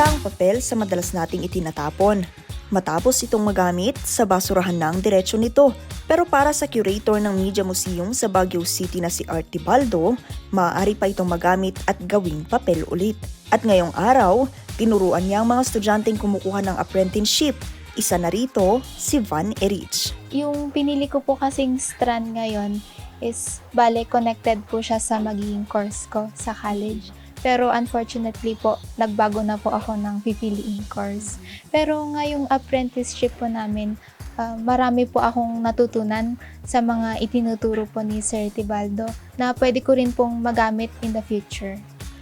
Isa ang papel sa madalas nating itinatapon. Matapos itong magamit, sa basurahan na ang diretsyo nito. Pero para sa curator ng Media Museum sa Baguio City na si Art Tibaldo, maaari pa itong magamit at gawing papel ulit. At ngayong araw, tinuruan niya ang mga estudyanteng kumukuha ng apprenticeship. Isa na rito, si Van Erich. Yung pinili ko po kasing strand ngayon is bale connected po siya sa magiging course ko sa college. Pero unfortunately po, nagbago na po ako ng pipiliing course. Pero ngayong apprenticeship po namin, ah, marami po akong natutunan sa mga itinuturo po ni Sir Tibaldo na pwede ko rin pong magamit in the future.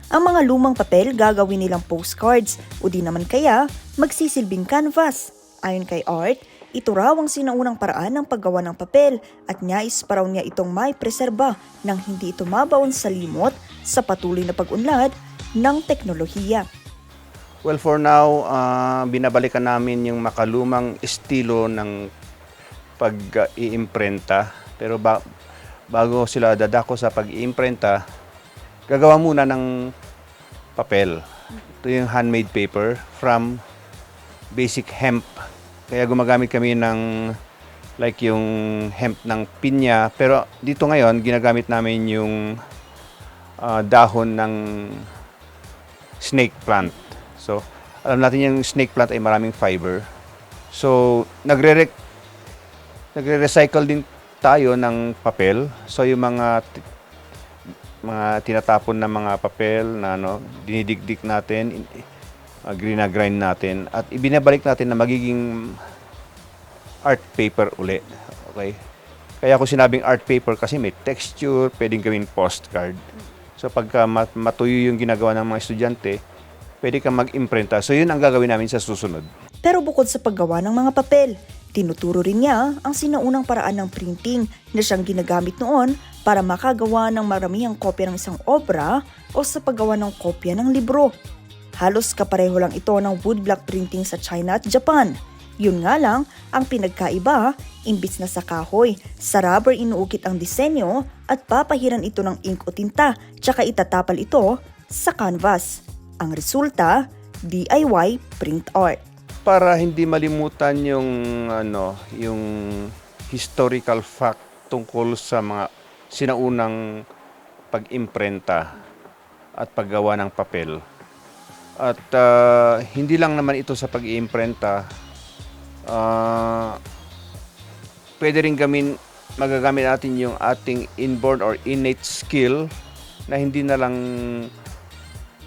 Ang mga lumang papel gagawin nilang postcards o di naman kaya magsisilbing canvas. Ayon kay Art, ito raw ang sinaunang paraan ng paggawa ng papel at nais pa raw niya itong may preserba nang hindi ito mabaon sa limot sa patuloy na pag-unlad ng teknolohiya. Well, for now, ah, binabalikan namin yung makalumang estilo ng pag-iimprenta. Pero ba- bago sila dadako sa pag-iimprenta, gagawa muna ng papel. Ito yung handmade paper from basic hemp. Kaya gumagamit kami ng like yung hemp ng pinya. Pero dito ngayon, ginagamit namin yung ah, dahon ng snake plant. So, alam natin yung snake plant ay maraming fiber. So, nagre nagre-recycle din tayo ng papel. So, yung mga mga tinatapon na mga papel na ano, dinidigdik natin, in- uh, grind natin at ibinabalik natin na magiging art paper uli. Okay? Kaya ako sinabing art paper kasi may texture, pwedeng gawin postcard. So pagka mat- matuyo yung ginagawa ng mga estudyante, pwede kang mag-imprenta. So yun ang gagawin namin sa susunod. Pero bukod sa paggawa ng mga papel, tinuturo rin niya ang sinaunang paraan ng printing na siyang ginagamit noon para makagawa ng maramihang kopya ng isang obra o sa paggawa ng kopya ng libro. Halos kapareho lang ito ng woodblock printing sa China at Japan. Yun nga lang, ang pinagkaiba, imbis na sa kahoy, sa rubber inuukit ang disenyo at papahiran ito ng ink o tinta, tsaka itatapal ito sa canvas. Ang resulta, DIY print art. Para hindi malimutan yung ano, yung historical fact tungkol sa mga sinaunang pag-imprenta at paggawa ng papel. At ah, hindi lang naman ito sa pag-iimprenta, ah, pwede rin gamin, magagamit natin yung ating inborn or innate skill na hindi na lang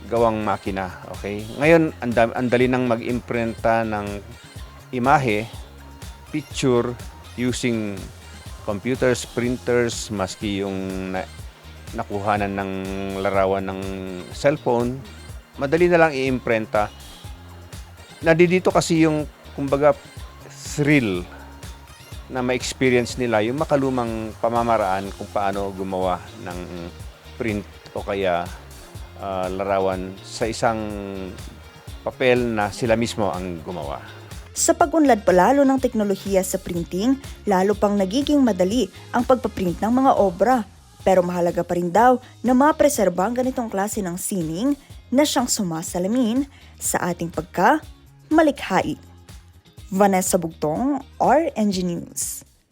gawang makina. Okay? Ngayon, ang dali nang mag-imprenta ng imahe, picture, using computers, printers, maski yung na, nakuhanan ng larawan ng cellphone, madali na lang i-imprenta. Nandito kasi yung, kumbaga, thrill na ma-experience nila yung makalumang pamamaraan kung paano gumawa ng print o kaya ah, larawan sa isang papel na sila mismo ang gumawa. Sa pag-unlad palalo ng teknolohiya sa printing, lalo pang nagiging madali ang pagpaprint ng mga obra. Pero mahalaga pa rin daw na mapreserba ang ganitong klase ng sining na siyang sumasalamin sa ating pagka malikhain. Vanessa Bugtong, RNG News.